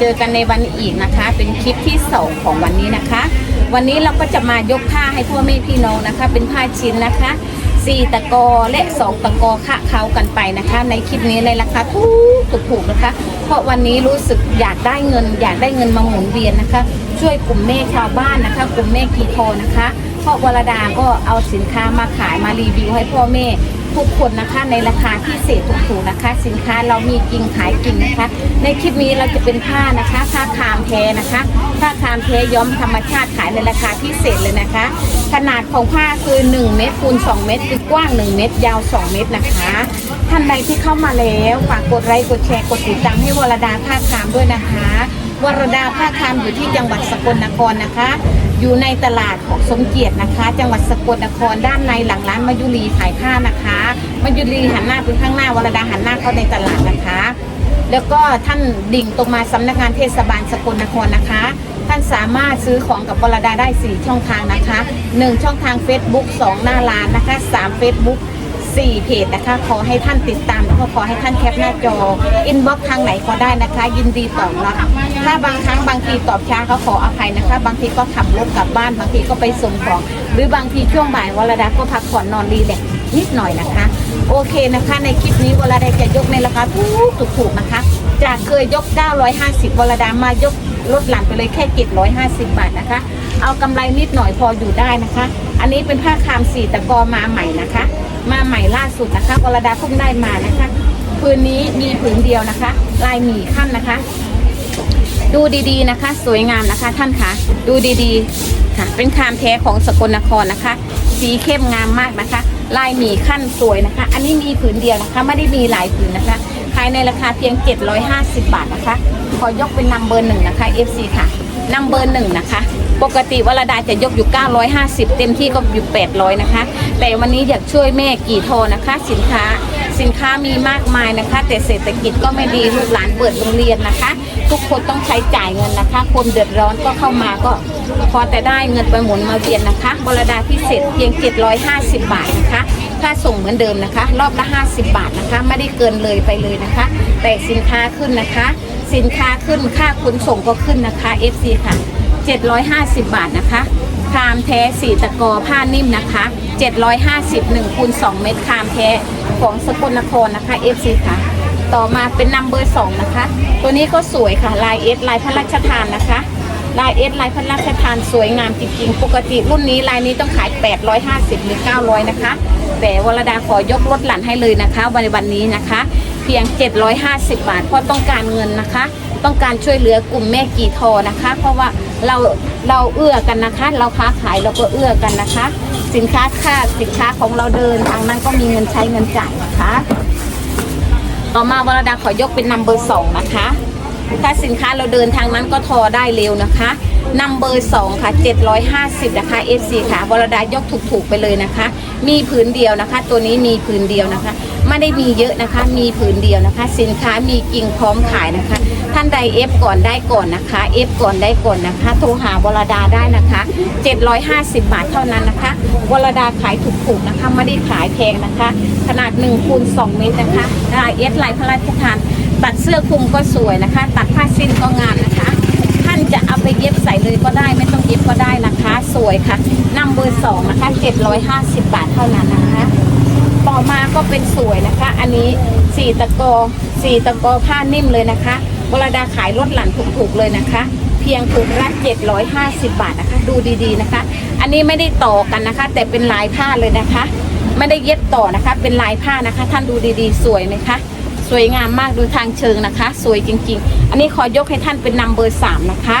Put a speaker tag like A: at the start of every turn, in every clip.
A: เจอกันในวันอีกนะคะ เป็นคลิปที่สองของวันนี้นะคะ วันนี้เราก็จะมายกผ้าให้พ่อแม่พี่น้องนะคะ เป็นผ้าชิ้นนะคะสี่ตะกอและสองตะกอคะเขากันไปนะคะ ในคลิปนี้ในราคาถูกถูกถูกนะคะ เพราะวันนี้รู้สึกอยากได้เงิน อยากได้เงินมาหมุนเวียนนะคะ ช่วยกลุ่มแม่ชาวบ้านนะคะ กลุ่มแม่กีโทนะคะ เพราะวรดาก็เอาสินค้ามาขายมารีวิวให้พ่อแม่ ทุกคนนะคะในราคาพิเศษถูกๆนะคะ สินค้าเรามีจริงขายจริงนะคะ ในคลิปนี้เราจะเป็นผ้านะคะผ้าคามแท้นะคะผ้าคามแท้ย้อมธรรมชาติขายในราคาพิเศษเลยนะคะ ขนาดของผ้าคือ 1 เมตรคูณ2 เมตรคือกว้าง 1 เมตร ยาว 2 เมตรนะคะ ท่านใดที่เข้ามาแล้วฝากกดไลค์กดแชร์กดติดตามให้วรดาผ้าคามด้วยนะคะวรดาผ้าคามอยู่ที่จังหวัดสกลนครนะคะ อยู่ในตลาดของสมเกียรตินะคะ จังหวัดสกลนครด้านในหลังร้านมายุรีขายผ้านะคะมายุรีหันหน้าไปข้างหน้าวรดาหันหน้าเข้าในตลาดนะคะ แล้วก็ท่านดิ่งตรงมาสำนักงานเทศบาลสกลนครนะคะ ท่านสามารถซื้อของกับวรดาได้ 4 ช่องทางนะคะ 1 ช่องทาง Facebook 2 หน้าร้านนะคะ3 Facebook 4 เพจนะคะ ขอให้ท่านติดตามแล้วก็ขอให้ท่านแคปหน้าจอ อินบ็อกทางไหนก็ได้นะคะ ยินดีตอบรับถ้าบางครั้งบางทีตอบช้าเขาขออภัยนะคะ บางทีก็ขับรถกลับบ้าน บางทีก็ไปส่งของ หรือบางทีช่วงบ่ายวรดาก็พักผ่อนนอนรีแลกนิดหน่อยนะคะ โอเคนะคะ ในคลิปนี้วรดาจะยกในราคาถูกถูกๆนะคะ จากเคยยก 950วรดามายกลดหลั่นไปเลยแค่750 บาทนะคะ เอากำไรนิดหน่อยพออยู่ได้นะคะ อันนี้เป็นผ้าคามสีตะกอมาใหม่นะคะ มาใหม่ล่าสุดนะคะวรดาเพิ่งได้มานะคะผืนนี้มีผืนเดียวนะคะ ลายหมี่ขั้นนะคะ ดูดีๆนะคะ สวยงามนะคะท่านคะดูดีๆค่ะ เป็นคามแท้ของสกลนครนะคะ สีเข้มงามมากนะคะ ลายหมี่ขั้นสวยนะคะ อันนี้มีผืนเดียวนะคะไม่ได้มีหลายผืนนะคะขายในราคาเพียง 750 บาทนะคะ ขอยกเป็นนัมเบอร์หนึ่งนะคะ FC ค่ะนัมเบอร์หนึ่งนะคะ ปกติวรดาจะยกอยู่ 950 เต็มที่ก็อยู่ 800 นะคะ แต่วันนี้อยากช่วยแม่กี่โทนะคะ สินค้าสินค้ามีมากมายนะคะ แต่เศรษฐกิจก็ไม่ดีลูกหลานเปิดโรงเรียนนะคะ ทุกคนต้องใช้จ่ายเงินนะคะคนเดือดร้อนก็เข้ามาก็พอแต่ได้เงินไปหมุนมาเวียนนะคะบรดาพิเศษเพียง 750 บาทนะคะค่าส่งเหมือนเดิมนะคะ รอบละ 50 บาทนะคะ ไม่ได้เกินเลยไปเลยนะคะ แต่สินค้าขึ้นนะคะ สินค้าขึ้นค่าขนส่งก็ขึ้นนะคะ FC ค่ะ 750 บาทนะคะคามแท้สีตะกอผ้านิ่มนะคะ 750 1คูณ2เม็ดคามแท้ของสกลนครนะคะ FC ค่ะ ต่อมาเป็นนัมเบอร์สองนะคะ ตัวนี้ก็สวยค่ะ ลายเอสลายพระราชทานนะคะ ลายเอสลายพระราชทานสวยงามจริงๆ ปกติรุ่นนี้ลายนี้ต้องขาย 850 หรือ 900 นะคะ แต่วรดาขอยกลดหลั่นให้เลยนะคะวันวันนี้นะคะ เพียง 750 บาทเพราะต้องการเงินนะคะ ต้องการช่วยเหลือกลุ่มแม่กี่ทอนะคะ เพราะว่า เราเราเอื้อกันนะคะ เราค้าขายเราก็เอื้อกันนะคะ สินค้าค่าสินค้าของเราเดินทางนั้นก็มีเงินใช้เงินจ่ายนะคะ ต่อมาวรดาขอยกเป็นนัมเบอร์สองนะคะถ้าสินค้าเราเดินทางนั้นก็ทอได้เร็วนะคะนัมเบอร์สองค่ะ750นะคะ FC ค่ะวรดายกถูกๆไปเลยนะคะ มีผืนเดียวนะคะ ตัวนี้มีผืนเดียวนะคะ ไม่ได้มีเยอะนะคะ มีผืนเดียวนะคะ สินค้ามีกิ่งพร้อมขายนะคะ ท่านใดเอฟก่อนได้ก่อนนะคะเอฟก่อนได้ก่อนนะคะ โทรหาวรดาได้นะคะ 750 บาทเท่านั้นนะคะวรดาขายถูกๆนะคะไม่ได้ขายแพงนะคะ ขนาด1คูณ2เมตรนะคะลายเอสลายพระราชทานตัดเสื้อคลุมก็สวยนะคะ ตัดผ้าสิ้นก็งามนะคะ ท่านจะเอาไปเย็บใส่เลยก็ได้ ไม่ต้องเย็บก็ได้นะคะ สวยค่ะนัมเบอร์สองนะคะ 750 บาทเท่านั้นนะคะ ต่อมาก็เป็นสวยนะคะ อันนี้สี่ตะกอสี่ตะกอผ้านิ่มเลยนะคะวรดาขายลดหลั่นถูกๆเลยนะคะ เพียงถุงละ750 บาทนะคะ ดูดีๆนะคะ อันนี้ไม่ได้ต่อกันนะคะ แต่เป็นลายผ้าเลยนะคะ ไม่ได้เย็บต่อนะคะ เป็นลายผ้านะคะ ท่านดูดีๆ สวยไหมคะสวยงามมากดูทางเชิงนะคะ สวยจริง ๆ อันนี้ขอยกให้ท่านเป็นนัมเบอร์สามนะคะ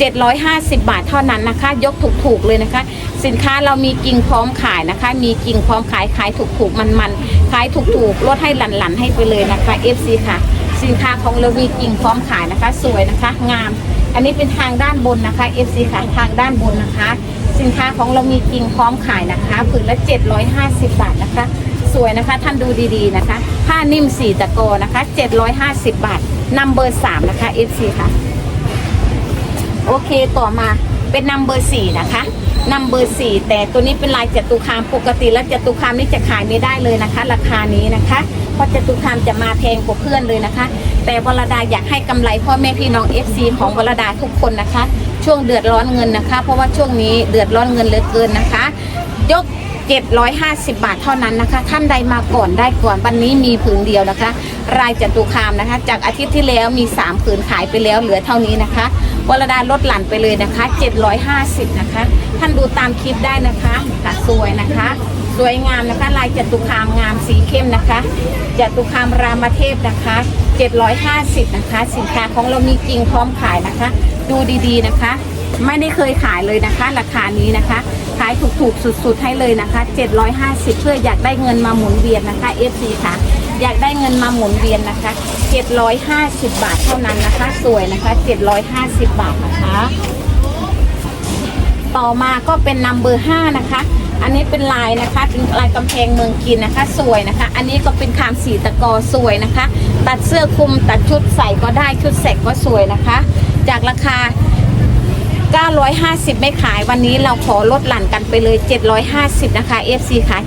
A: 750 บาทเท่านั้นนะคะ ยกถูกๆเลยนะคะ สินค้าเรามีกิ่งพร้อมขายนะคะ มีกิ่งพร้อมขายขายถูกๆมันๆขายถูกๆลดให้หลั่นๆให้ไปเลยนะคะ FC ค่ะ สินค้าของเรามีกิ่งพร้อมขายนะคะ สวยนะคะ งาม อันนี้เป็นทางด้านบนนะคะ FC ค่ะทางด้านบนนะคะ สินค้าของเรามีกิ่งพร้อมขายนะคะผืนละ 750 บาทนะคะ สวยนะคะท่านดูดีๆนะคะผ้านิ่มสีตะโกนะคะ 750 บาทนัมเบอร์3นะคะ FC ค่ะ โอเคต่อมาเป็นนัมเบอร์สี่นะคะนัมเบอร์สี่แต่ตัวนี้เป็นลายจตุคามปกติแล้วจตุคามนี่จะขายไม่ได้เลยนะคะ ราคานี้นะคะ เพราะจตุคามจะมาแพงกว่าเพื่อนเลยนะคะ แต่วรดาอยากให้กำไรพ่อแม่พี่น้อง FC ของวรดาทุกคนนะคะ ช่วงเดือดร้อนเงินนะคะ เพราะว่าช่วงนี้เดือดร้อนเงินเหลือเกินนะคะ ยก 750 บาทเท่านั้นนะคะ ท่านใดมาก่อนได้ก่อนวันนี้มีผืนเดียวนะคะ รายจตุคามนะคะ จากอาทิตย์ที่แล้วมี 3 ผืนขายไปแล้วเหลือเท่านี้นะคะวรดาลดหลั่นไปเลยนะคะ 750 นะคะ ท่านดูตามคลิปได้นะคะค่ะสวยนะคะ สวยงามนะคะ ลายจตุคามงามสีเข้มนะคะจตุคามรามเทพนะคะ 750 นะคะ สินค้าของเรามีจริงพร้อมขายนะคะ ดูดีๆนะคะ ไม่ได้เคยขายเลยนะคะ ราคานี้นะคะ ขายถูกๆสุดๆให้เลยนะคะ 750 เพื่ออยากได้เงินมาหมุนเวียนนะคะ FC ค่ะ อยากได้เงินมาหมุนเวียนนะคะ 750 บาทเท่านั้นนะคะ สวยนะคะ 750 บาทนะคะ ต่อมาก็เป็นนัมเบอร์5นะคะ อันนี้เป็นลายนะคะ เป็นลายกำแพงเมืองกินนะคะ สวยนะคะ อันนี้ก็เป็นคามสีตะกอสวยนะคะ ตัดเสื้อคลุมตัดชุดใส่ก็ได้ชุดแสกก็สวยนะคะ จากราคา 950 ไม่ขายวันนี้เราขอลดหลั่นกันไปเลย 750 นะคะ FC ค่ะ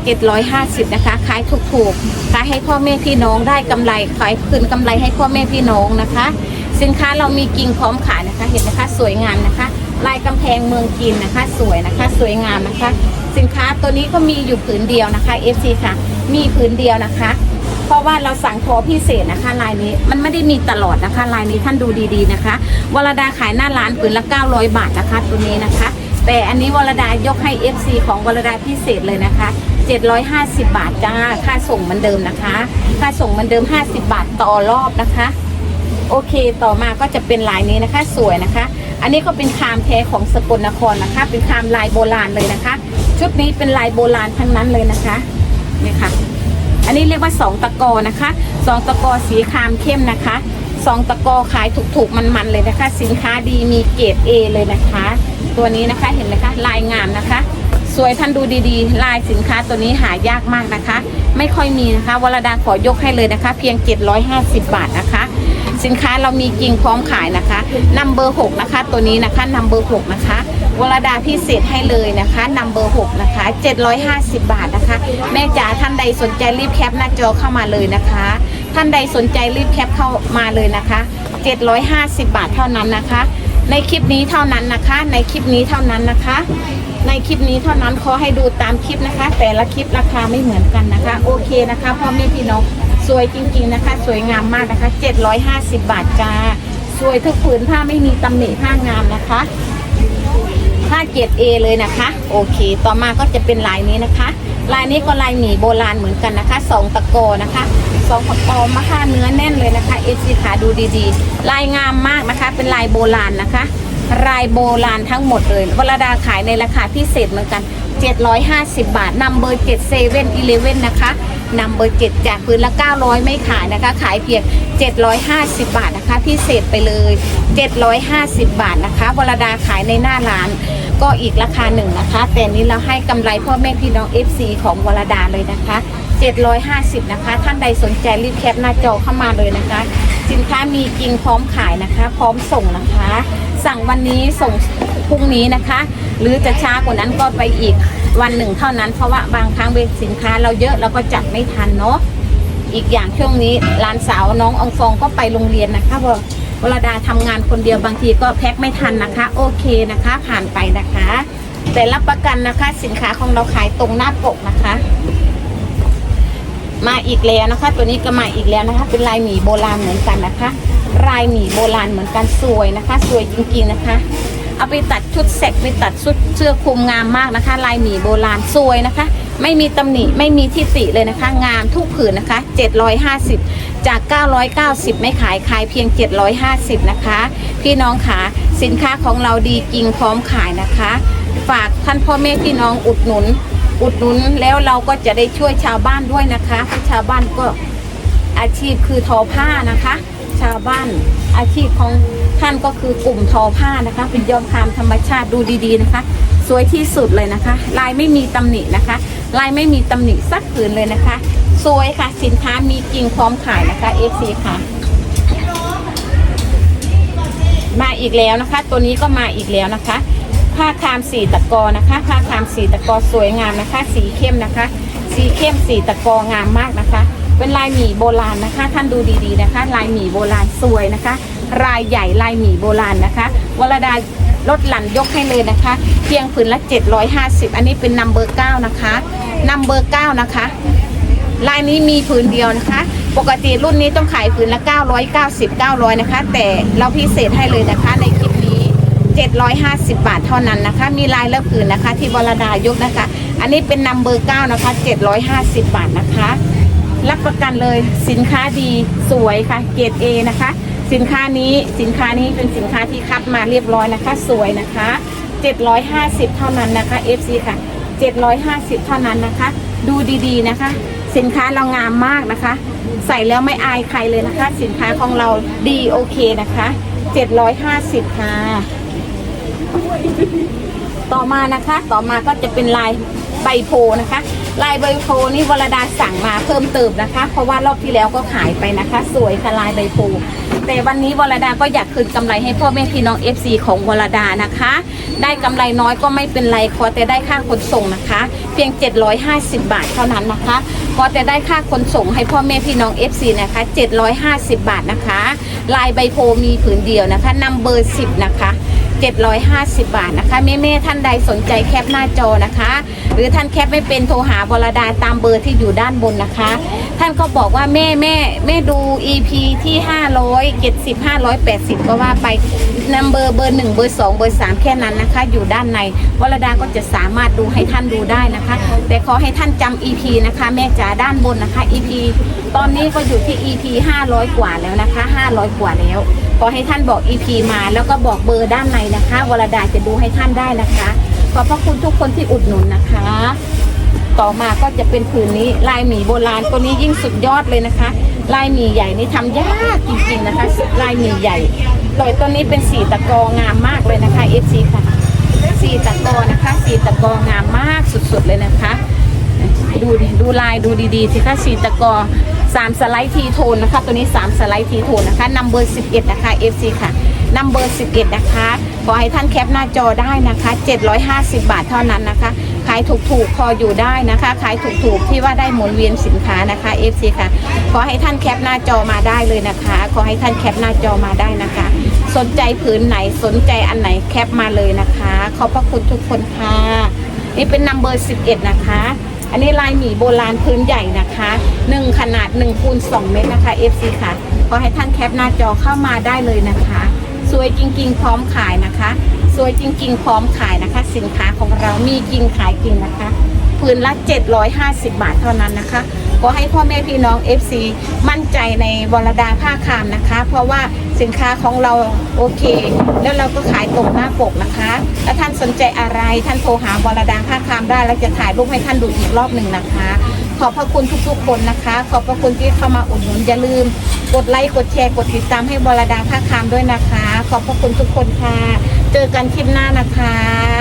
A: 750 นะคะ ขายถูกๆขายให้พ่อแม่พี่น้องได้กำไรขายคืนกำไรให้พ่อแม่พี่น้องนะคะ สินค้าเรามีกิ่งพร้อมขายนะคะ เห็นไหมคะสวยงามนะคะ ลายกำแพงเมืองจีนนะคะ สวยนะคะ สวยงามนะคะ สินค้าตัวนี้ก็มีอยู่ผืนเดียวนะคะ FC ค่ะ มีผืนเดียวนะคะ เพราะว่าเราสั่งทอพิเศษนะคะลายนี้มันไม่ได้มีตลอดนะคะลายนี้ท่านดูดีๆนะคะวรดาขายหน้าร้านผืนละ 900 บาทนะคะตัวนี้นะคะ แต่อันนี้วรดายกให้ FC ของวรดาพิเศษเลยนะคะ750 บาทจ้าค่าส่งเหมือนเดิมนะคะ ค่าส่งเหมือนเดิม 50 บาทต่อรอบนะคะ โอเคต่อมาก็จะเป็นลายนี้นะคะสวยนะคะ อันนี้ก็เป็นคามแท้ของสกลนครนะคะ เป็นคามลายโบราณเลยนะคะ ชุดนี้เป็นลายโบราณทั้งนั้นเลยนะคะนี่ค่ะ อันนี้เรียกว่าสองตะกอนะคะสองตะกอสีครามเข้มนะคะสองตะกอขายถูกๆมันๆเลยนะคะ สินค้าดีมีเกรด A เลยนะคะ ตัวนี้นะคะเห็นไหมคะลายงามนะคะ สวยท่านดูดีๆ ลายสินค้าตัวนี้หายากมากนะคะ ไม่ค่อยมีนะคะวรดาขอยกให้เลยนะคะ เพียง 750 บาทนะคะสินค้าเรามีจริงพร้อมขายนะคะนัมเบอร์6นะคะ ตัวนี้นะคะนัมเบอร์6นะคะ วรดาพิเศษให้เลยนะคะนัมเบอร์6นะคะ 750 บาทนะคะ แม่จ๋าท่านใดสนใจรีบแคปหน้าจอเข้ามาเลยนะคะ ท่านใดสนใจรีบแคปเข้ามาเลยนะคะ 750 บาทเท่านั้นนะคะ ในคลิปนี้เท่านั้นนะคะ ในคลิปนี้เท่านั้นนะคะ ในคลิปนี้เท่านั้นขอให้ดูตามคลิปนะคะ แต่ละคลิปราคาไม่เหมือนกันนะคะ โอเคนะคะพ่อแม่พี่น้องสวยจริงๆนะคะ สวยงามมากนะคะ 750 บาทจ้าสวยทุกผืนผ้าไม่มีตำหนิผ้างามนะคะ เกรด A เลยนะคะ โอเค ต่อมาก็จะเป็นลายนี้นะคะ ลายนี้ก็ลายหมีโบราณเหมือนกันนะคะสองตะโกนะคะสองตะโกมาค่าเนื้อแน่นเลยนะคะเอซีขาดูดีๆ ลายงามมากนะคะ เป็นลายโบราณนะคะลายโบราณทั้งหมดเลยวรดาขายในราคาพิเศษเหมือนกัน 750 บาทนำเบอร์7เซเว่นอีเลเว่นนะคะ นำเบอร์7จากพื้นละ 900 ไม่ขายนะคะ ขายเพียง 750 บาทนะคะพิเศษไปเลย 750 บาทนะคะวรดาขายในหน้าร้าน ก็อีกราคาหนึ่งนะคะ แต่นี้เราให้กำไรพ่อแม่พี่น้อง FC ของวรดาเลยนะคะ 750 นะคะ ท่านใดสนใจรีบแคปหน้าจอเข้ามาเลยนะคะ สินค้ามีจริงพร้อมขายนะคะ พร้อมส่งนะคะ สั่งวันนี้ส่งพรุ่งนี้นะคะ หรือจะช้ากว่านั้นก็ไปอีก วันหนึ่งเท่านั้นเพราะว่าบางครั้งเวลาสินค้าเราเยอะเราก็จัดไม่ทันเนาะอีกอย่างช่วงนี้หลานสาวน้ององฟองก็ไปโรงเรียนนะคะเพระวรดาทำงานคนเดียวบางทีก็แพ็คไม่ทันนะคะ โอเคนะคะ ผ่านไปนะคะ แต่รับประกันนะคะ สินค้าของเราขายตรงหน้าปกนะคะ มาอีกแล้วนะคะ ตัวนี้ก็มาอีกแล้วนะคะ เป็นลายหมีโบราณเหมือนกันนะคะลายหมีโบราณเหมือนกันสวยนะคะ สวยจริงๆนะคะ เอาไปตัดชุดเซ็กไปตัดชุดเสื้อคลุมงามมากนะคะ ลายหมีโบราณสวยนะคะ ไม่มีตำหนิไม่มีที่ติเลยนะคะ งามทุกผืนนะคะ 750 จาก 990 ไม่ขายขายเพียง 750 นะคะ พี่น้องคะสินค้าของเราดีจริงพร้อมขายนะคะ ฝากท่านพ่อแม่พี่น้องอุดหนุน อุดหนุนแล้วเราก็จะได้ช่วยชาวบ้านด้วยนะคะเพราะชาวบ้านก็อาชีพคือทอผ้านะคะ ชาวบ้าน อาชีพของท่านก็คือกลุ่มทอผ้านะคะ เป็นยอมคามธรรมชาติดูดีๆนะคะ สวยที่สุดเลยนะคะ ลายไม่มีตำหนินะคะ ลายไม่มีตำหนิสักผืนเลยนะคะ สวยค่ะ สินค้ามีจริงพร้อมขายนะคะ FC ค่ะ มาอีกแล้วนะคะ ตัวนี้ก็มาอีกแล้วนะคะ ผ้าคามสีตะกอนะคะ ผ้าคามสีตะกอสวยงามนะคะ สีเข้มนะคะ สีเข้มสีตะกองามมากนะคะ เป็นลายหมี่โบราณนะคะ ท่านดูดีๆนะคะ ลายหมี่โบราณสวยนะคะ รายใหญ่ลายหมี่โบราณนะคะวรดาลดหลั่นยกให้เลยนะคะ เพียงผืนละ 750 อันนี้เป็นนัมเบอร์9นะคะนัมเบอร์9นะคะ ลายนี้มีผืนเดียวนะคะ ปกติรุ่นนี้ต้องขายผืนละ 990 900 นะคะ แต่เราพิเศษให้เลยนะคะในคลิปนี้ 750 บาทเท่านั้นนะคะ มีลายและผืนนะคะ ที่บรดายกนะคะ อันนี้เป็นนัมเบอร์9นะคะ 750 บาทนะคะ รับประกันเลยสินค้าดีสวยค่ะ เกรด A นะคะ สินค้านี้สินค้านี้เป็นสินค้าที่คัดมาเรียบร้อยนะคะ สวยนะคะ 750 เท่านั้นนะคะ FC ค่ะ 750 เท่านั้นนะคะ ดูดีๆนะคะ สินค้าเรางามมากนะคะ ใส่แล้วไม่อายใครเลยนะคะ สินค้าของเราดีโอเคนะคะ 750 ค่ะ ต่อมานะคะ ต่อมาก็จะเป็นลาย ใบโพนะคะ ลายใบโพนี่วรดาสั่งมาเพิ่มเติมนะคะ เพราะว่ารอบที่แล้วก็ขายไปนะคะ สวยค่ะลายใบโพแต่วันนี้วรดาก็อยากคืนกำไรให้พ่อแม่พี่น้อง FC ของวรดานะคะ ได้กำไรน้อยก็ไม่เป็นไรขอแต่ได้ค่าขนส่งนะคะ เพียง 750 บาทเท่านั้นนะคะขอแต่ได้ค่าขนส่งให้พ่อแม่พี่น้อง FC นะคะ 750 บาทนะคะ ลายใบโพมีผืนเดียวนะคะนัมเบอร์10นะคะ 750 บาทนะคะแม่แม่ๆท่านใดสนใจแคปหน้าจอนะคะ หรือท่านแคปไม่เป็นโทรหาบรดาตามเบอร์ที่อยู่ด้านบนนะคะ ท่านก็บอกว่าแม่แม่แม่ดู EP ที่570 580 ก็ว่าไปนัมเบอร์เบอร์1เบอร์2เบอร์3แค่นั้นนะคะ อยู่ด้านในวรดาก็จะสามารถดูให้ท่านดูได้นะคะ แต่ขอให้ท่านจำ EP นะคะ แม่จ๋าด้านบนนะคะ EP ตอนนี้ก็อยู่ที่ EP 500 กว่าแล้วนะคะ 500 กว่าแล้วขอให้ท่านบอก EP มาแล้วก็บอกเบอร์ด้านในนะคะ วรดาจะดูให้ท่านได้นะคะขอบพระคุณทุกคนที่อุดหนุนนะคะ ต่อมาก็จะเป็นผืนนี้ลายหมีโบราณตัวนี้ยิ่งสุดยอดเลยนะคะ ลายหมีใหญ่นี่ทำยากจริงๆนะคะลายหมีใหญ่โดยตัวนี้เป็นสีตะกองามมากเลยนะคะ FC ค่ะสีตะกอนะคะ สีตะกองามมากสุดๆเลยนะคะ ดูดูลายดูดีๆสิคะสีตะกอสามสไลด์ทีโทนนะคะ ตัวนี้3สไลด์ทีโทนนะคะนัมเบอร์11นะคะ FC ค่ะนัมเบอร์11นะคะขอให้ท่านแคปหน้าจอได้นะคะ750บาทเท่านั้นนะคะ ขายถูกๆพออยู่ได้นะคะ ขายถูกๆที่ว่าได้หมุนเวียนสินค้านะคะ FC ค่ะ ขอให้ท่านแคปหน้าจอมาได้เลยนะคะ ขอให้ท่านแคปหน้าจอมาได้นะคะ สนใจผืนไหนสนใจอันไหนแคปมาเลยนะคะ ขอบพระคุณทุกคนค่ะ นี่เป็นนัมเบอร์11 นะคะ อันนี้ลายหมีโบราณพื้นใหญ่นะคะ1ขนาด1คูณ2เมตรนะคะ FC ค่ะ ขอให้ท่านแคปหน้าจอเข้ามาได้เลยนะคะ สวยจริง ๆ พร้อมขายนะคะ สวยจริง ๆ พร้อมขายนะคะ สินค้าของเรามีจริงขายจริงนะคะผืนละ 750 บาทเท่านั้นนะคะขอให้พ่อแม่พี่น้อง FC มั่นใจในวรดาผ้าคามนะคะ เพราะว่าสินค้าของเราโอเค แล้วเราก็ขายตรงหน้าปกนะคะถ้าท่านสนใจอะไรท่านโทรหาวรดาผ้าคามได้แล้วจะถ่ายรูปให้ท่านดูอีกรอบหนึ่งนะคะ ขอบพระคุณทุกๆคนนะคะ ขอบพระคุณที่เข้ามาอุดหนุนอย่าลืม กดไลค์กดแชร์กดติดตามให้บรดาผ้าคามด้วยนะคะ ขอบพระคุณทุกคนค่ะ เจอกันคลิปหน้านะคะ